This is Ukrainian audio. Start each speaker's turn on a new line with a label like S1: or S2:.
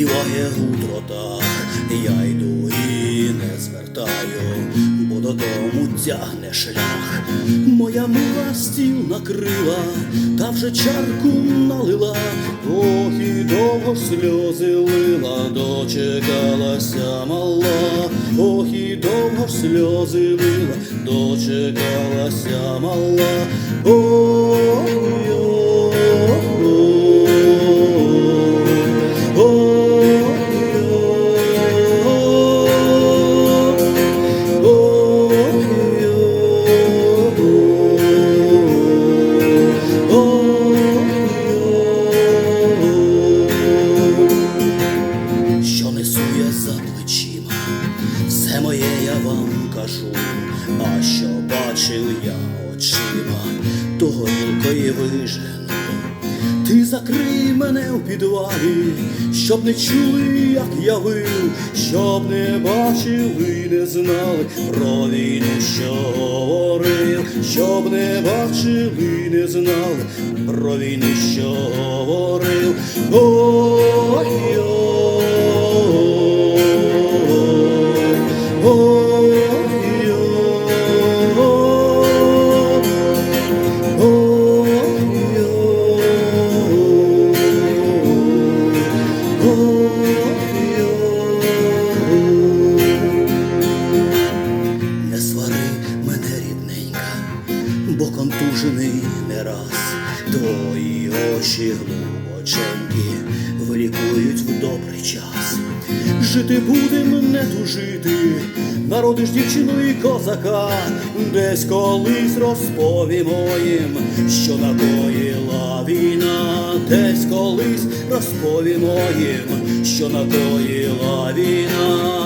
S1: співає гудрота, я йду і не звертаю, бо додому тягне шлях. Моя мила стіл накрила, та вже чарку налила, ох і довго сльози лила, дочекалася мала, ох і довго сльози лила, дочекалася мала. Що моє я вам кажу, а що бачив я очима, то горілкою вижену. Ти закрий мене в підвалі, щоб не чули, як я вив, щоб не бачили, не знали про війну, що говорив, щоб не бачили, не знали про війну, що говорив. Ой, бо контужений не раз. Твої очі глибоченькі вилікують в добрий час. Жити будем не тужити, народиш дівчину і козака, десь колись розповімо їм, що накоїла війна, десь колись розповімо їм, що накоїла війна.